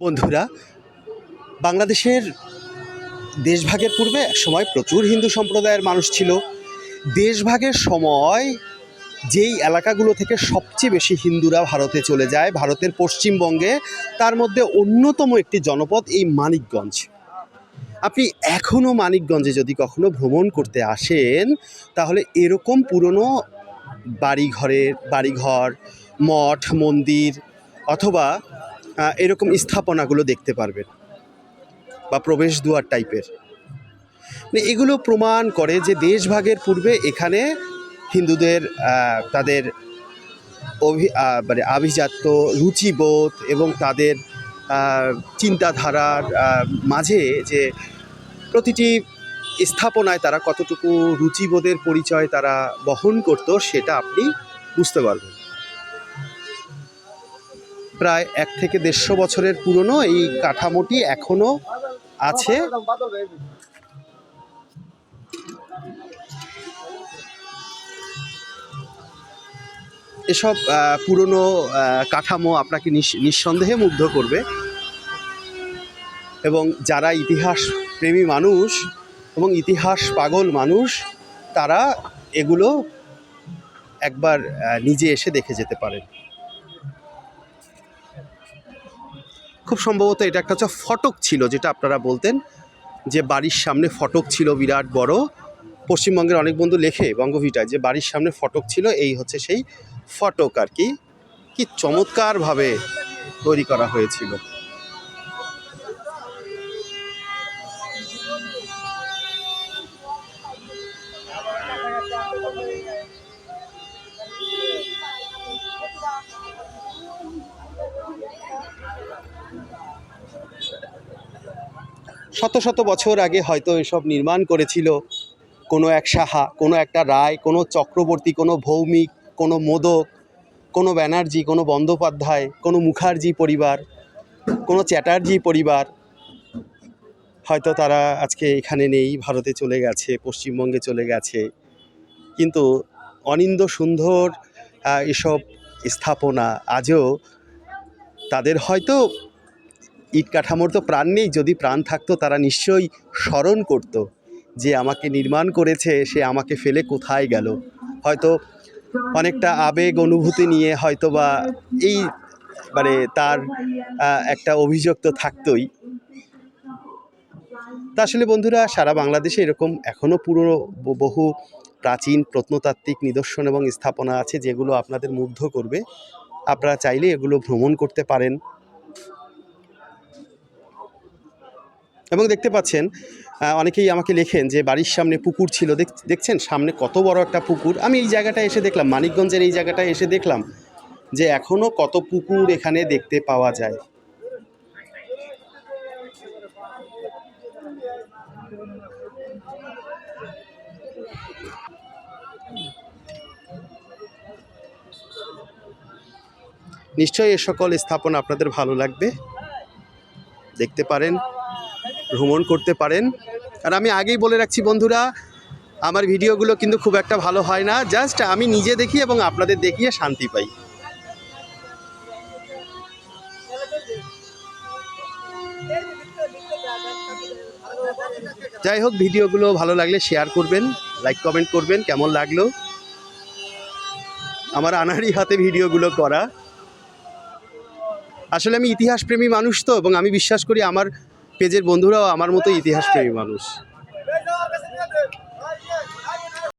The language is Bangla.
বন্ধুরা, বাংলাদেশের দেশভাগের পূর্বে এক সময় প্রচুর হিন্দু সম্প্রদায়ের মানুষ ছিল। দেশভাগের সময় যেই এলাকাগুলো থেকে সবচেয়ে বেশি হিন্দুরা ভারতে চলে যায়, ভারতের পশ্চিমবঙ্গে, তার মধ্যে অন্যতম একটি জনপদ এই মানিকগঞ্জ। আপনি এখনও মানিকগঞ্জে যদি কখনো ভ্রমণ করতে আসেন, তাহলে এরকম পুরনো বাড়িঘরের বাড়িঘর, মঠ, মন্দির অথবা এরকম স্থাপনাগুলো দেখতে পারবেন বা প্রবেশ দুয়ার টাইপের। মানে এগুলো প্রমাণ করে যে দেশভাগের পূর্বে এখানে হিন্দুদের তাদের অভি মানে আভিজাত্য, রুচিবোধ এবং তাদের চিন্তাধারার মাঝে যে প্রতিটি স্থাপনায় তারা কতটুকু রুচিবোধের পরিচয় তারা বহন করতো সেটা আপনি বুঝতে পারবেন। প্রায় এক থেকে দেড়শো বছরের পুরনো এই কাঠামোটি এখনও আছে। এসব পুরনো কাঠামো আপনাকে নিঃসন্দেহে মুগ্ধ করবে। এবং যারা ইতিহাস প্রেমী মানুষ এবং ইতিহাস পাগল মানুষ, তারা এগুলো একবার নিজে এসে দেখে যেতে পারেন। খুব সম্ভবত এটা একটা হচ্ছে ফটক ছিল, যেটা আপনারা বলতেন যে বাড়ির সামনে ফটক ছিল বিরাট বড়। পশ্চিমবঙ্গের অনেক বন্ধু লেখে বঙ্গভিটায় যে বাড়ির সামনে ফটক ছিল, এই হচ্ছে সেই ফটক আর কি। কি চমৎকারভাবে তৈরি করা হয়েছিল। শত শত বছর আগে হয়তো এসব নির্মাণ করেছিল কোনো এক সাহা, কোনো একটা রায়, কোনো চক্রবর্তী, কোনো ভৌমিক, কোনো মোদক, কোনো ব্যানার্জি, কোনো বন্দ্যোপাধ্যায়, কোনো মুখার্জি পরিবার, কোনো চ্যাটার্জি পরিবার হয়তো তারা আজকে এখানে নেই, ভারতে চলে গেছে, পশ্চিমবঙ্গে চলে গেছে। কিন্তু অনিন্দ সুন্দর এসব স্থাপনা আজও তাদের হয়তো ইট কাঠামোর তো প্রাণ নেই, যদি প্রাণ থাকতো তারা নিশ্চয়ই স্মরণ করত। যে আমাকে নির্মাণ করেছে, সে আমাকে ফেলে কোথায় গেল? হয়তো অনেকটা আবেগ অনুভূতি নিয়ে হয়তো বা এই মানে তার একটা অভিযোগ তো থাকতোই। তা আসলে বন্ধুরা, সারা বাংলাদেশে এরকম এখনও পুরো বহু প্রাচীন প্রত্নতাত্ত্বিক নিদর্শন এবং স্থাপনা আছে যেগুলো আপনাদের মুগ্ধ করবে। আপনারা চাইলে এগুলো ভ্রমণ করতে পারেন। এবং দেখতে পাচ্ছেন অনেকেই আমাকে লেখেন যে বাড়ির সামনে পুকুর ছিল। দেখ- দেখছেন সামনে কত বড় একটা পুকুর। আমি এই জায়গাটায় এসে দেখলাম, মানিকগঞ্জের এই জায়গাটায় এসে দেখলাম যে এখনও কত পুকুর এখানে দেখতে পাওয়া যায়। নিশ্চয়ই এ সকল স্থাপনা আপনাদের ভালো লাগবে। দেখতে পারেন। ভ্রমণ করতে পারেন। আর আমি আগেই বলে রাখছি বন্ধুরা, আমার ভিডিওগুলো কিন্তু খুব একটা ভালো হয় না। জাস্ট আমি নিজে দেখি এবং আপনাদের দেখিয়ে শান্তি পাই। যাই হোক, ভিডিওগুলো ভালো লাগলে শেয়ার করবেন লাইক কমেন্ট করবেন, কেমন লাগল? আমার আনারই হাতে ভিডিওগুলো করা। আসলে আমি ইতিহাস প্রেমী মানুষ তো, এবং আমি বিশ্বাস করি আমার পেজের বন্ধুরাও আমার মতো ইতিহাস প্রেমী মানুষ।